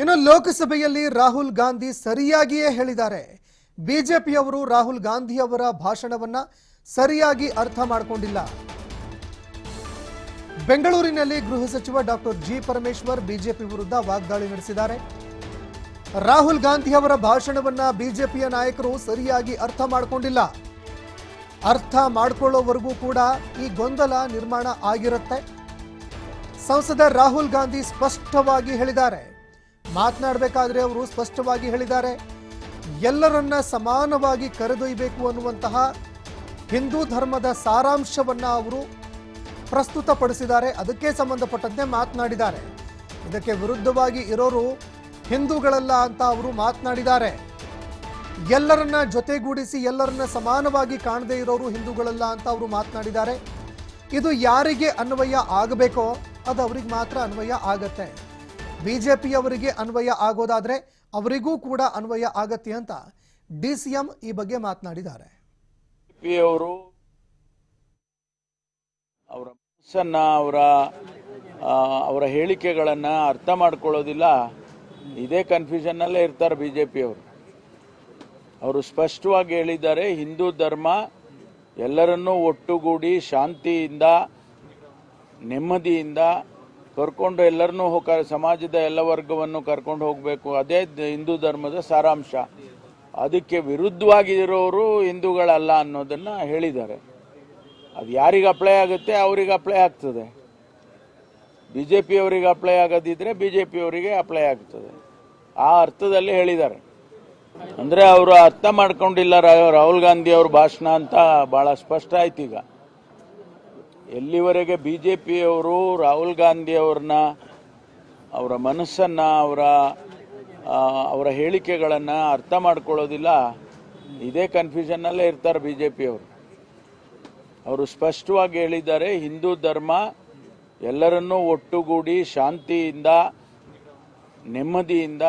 ಇನ್ನು ಲೋಕಸಭೆಯಲ್ಲಿ ರಾಹುಲ್ ಗಾಂಧಿ ಸರಿಯಾಗಿಯೇ ಹೇಳಿದ್ದಾರೆ. ಬಿಜೆಪಿಯವರು ರಾಹುಲ್ ಗಾಂಧಿ ಅವರ ಭಾಷಣವನ್ನ ಸರಿಯಾಗಿ ಅರ್ಥ ಮಾಡಿಕೊಂಡಿಲ್ಲ. ಬೆಂಗಳೂರಿನಲ್ಲಿ ಗೃಹ ಸಚಿವ ಡಾಕ್ಟರ್ ಜಿ ಪರಮೇಶ್ವರ್ ಬಿಜೆಪಿ ವಿರುದ್ಧ ವಾಗ್ದಾಳಿ ನಡೆಸಿದ್ದಾರೆ. ರಾಹುಲ್ ಗಾಂಧಿ ಅವರ ಭಾಷಣವನ್ನ ಬಿಜೆಪಿಯ ನಾಯಕರು ಸರಿಯಾಗಿ ಅರ್ಥ ಮಾಡಿಕೊಂಡಿಲ್ಲ. ಅರ್ಥ ಮಾಡಿಕೊಳ್ಳೋವರೆಗೂ ಕೂಡ ಈ ಗೊಂದಲ ನಿರ್ಮಾಣ ಆಗಿರುತ್ತೆ. ಸಂಸದ ರಾಹುಲ್ ಗಾಂಧಿ ಸ್ಪಷ್ಟವಾಗಿ ಹೇಳಿದ್ದಾರೆ. ಮಾತನಾಡಬೇಕಾದ್ರೆ ಅವರು ಸ್ಪಷ್ಟವಾಗಿ ಹೇಳಿದ್ದಾರೆ, ಎಲ್ಲರನ್ನ ಸಮಾನವಾಗಿ ಕರೆದೊಯ್ಯಬೇಕು ಅನ್ನುವಂತಹ ಹಿಂದೂ ಧರ್ಮದ ಸಾರಾಂಶವನ್ನ ಅವರು ಪ್ರಸ್ತುತಪಡಿಸಿದ್ದಾರೆ, ಅದಕ್ಕೆ ಸಂಬಂಧಪಟ್ಟಂತೆ ಮಾತನಾಡಿದ್ದಾರೆ. ಇದಕ್ಕೆ ವಿರುದ್ಧವಾಗಿ ಇರೋರು ಹಿಂದೂಗಳಲ್ಲ ಅಂತ ಅವರು ಮಾತನಾಡಿದ್ದಾರೆ. ಎಲ್ಲರನ್ನ ಜೊತೆಗೂಡಿಸಿ, ಎಲ್ಲರನ್ನ ಸಮಾನವಾಗಿ ಕಾಣದೇ ಇರೋರು ಹಿಂದೂಗಳಲ್ಲ ಅಂತ ಅವರು ಮಾತನಾಡಿದ್ದಾರೆ. ಇದು ಯಾರಿಗೆ ಅನ್ವಯ ಆಗಬೇಕೋ ಅದು ಅವ್ರಿಗೆ ಮಾತ್ರ ಅನ್ವಯ ಆಗತ್ತೆ. ಬಿಜೆಪಿಯವರಿಗೆ ಅನ್ವಯ ಆಗೋದಾದರೆ ಅವರಿಗೂ ಕೂಡ ಅನ್ವಯ ಆಗತ್ತೆ ಅಂತ ಡಿ ಸಿ ಈ ಬಗ್ಗೆ ಮಾತನಾಡಿದ್ದಾರೆ. ಅವರು ಅವರ ಮನಸ್ಸನ್ನ, ಅವರ ಅವರ ಹೇಳಿಕೆಗಳನ್ನ ಅರ್ಥ ಮಾಡ್ಕೊಳ್ಳೋದಿಲ್ಲ. ಇದೇ ಕನ್ಫ್ಯೂಷನ್ನಲ್ಲೇ ಇರ್ತಾರೆ ಬಿಜೆಪಿಯವರು. ಅವರು ಸ್ಪಷ್ಟವಾಗಿ ಹೇಳಿದ್ದಾರೆ, ಹಿಂದೂ ಧರ್ಮ ಎಲ್ಲರನ್ನೂ ಒಟ್ಟುಗೂಡಿ ಶಾಂತಿಯಿಂದ, ನೆಮ್ಮದಿಯಿಂದ ಕರ್ಕೊಂಡು ಎಲ್ಲರನ್ನೂ ಹೋಗ ಸಮಾಜದ ಎಲ್ಲ ವರ್ಗವನ್ನು ಕರ್ಕೊಂಡು ಹೋಗಬೇಕು. ಅದೇ ಹಿಂದೂ ಧರ್ಮದ ಸಾರಾಂಶ. ಅದಕ್ಕೆ ವಿರುದ್ಧವಾಗಿರೋರು ಹಿಂದೂಗಳಲ್ಲ ಅನ್ನೋದನ್ನ ಹೇಳಿದ್ದಾರೆ. ಅದು ಯಾರಿಗೆ ಅಪ್ಲೈ ಆಗುತ್ತೆ, ಅವ್ರಿಗೆ ಅಪ್ಲೈ ಆಗ್ತದೆ. ಬಿ ಜೆ ಪಿಯವರಿಗೆ ಅಪ್ಲೈ ಆಗದಿದ್ದರೆ ಬಿ ಜೆ ಪಿಯವರಿಗೆ ಅಪ್ಲೈ ಆಗ್ತದೆ. ಆ ಅರ್ಥದಲ್ಲಿ ಹೇಳಿದ್ದಾರೆ. ಅಂದರೆ ಅವರು ಅರ್ಥ ಮಾಡ್ಕೊಂಡಿಲ್ಲ ರಾಹುಲ್ ಗಾಂಧಿ ಅವ್ರ ಭಾಷಣ ಅಂತ ಭಾಳ ಸ್ಪಷ್ಟ ಆಯ್ತು ಈಗ. ಎಲ್ಲಿವರೆಗೆ ಬಿ ಜೆ ಪಿಯವರು ರಾಹುಲ್ ಗಾಂಧಿ ಅವ್ರನ್ನ ಅವರ ಮನಸ್ಸನ್ನು, ಅವರ ಅವರ ಹೇಳಿಕೆಗಳನ್ನು ಅರ್ಥ ಮಾಡ್ಕೊಳ್ಳೋದಿಲ್ಲ, ಇದೇ ಕನ್ಫ್ಯೂಷನ್ನಲ್ಲೇ ಇರ್ತಾರೆ ಬಿ ಜೆ ಪಿಯವರು ಅವರು ಸ್ಪಷ್ಟವಾಗಿ ಹೇಳಿದ್ದಾರೆ, ಹಿಂದೂ ಧರ್ಮ ಎಲ್ಲರನ್ನೂ ಒಟ್ಟುಗೂಡಿ ಶಾಂತಿಯಿಂದ, ನೆಮ್ಮದಿಯಿಂದ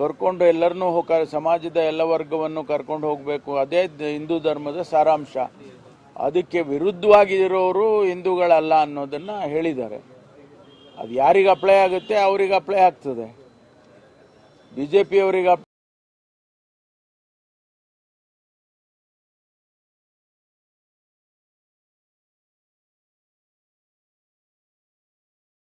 ಕರ್ಕೊಂಡು ಎಲ್ಲರನ್ನೂ ಹೋಗ, ಸಮಾಜದ ಎಲ್ಲ ವರ್ಗವನ್ನು ಕರ್ಕೊಂಡು ಹೋಗಬೇಕು. ಅದೇ ಹಿಂದೂ ಧರ್ಮದ ಸಾರಾಂಶ. ಅದಕ್ಕೆ ವಿರುದ್ಧವಾಗಿ ಇರೋರು ಹಿಂದೂಗಳಲ್ಲ ಅನ್ನೋದನ್ನು ಹೇಳಿದ್ದಾರೆ. ಅದು ಯಾರಿಗೆ ಅಪ್ಲೈ ಆಗುತ್ತೆ, ಅವ್ರಿಗೆ ಅಪ್ಲೈ ಆಗ್ತದೆ. B J ಪಿಯವರಿಗೆ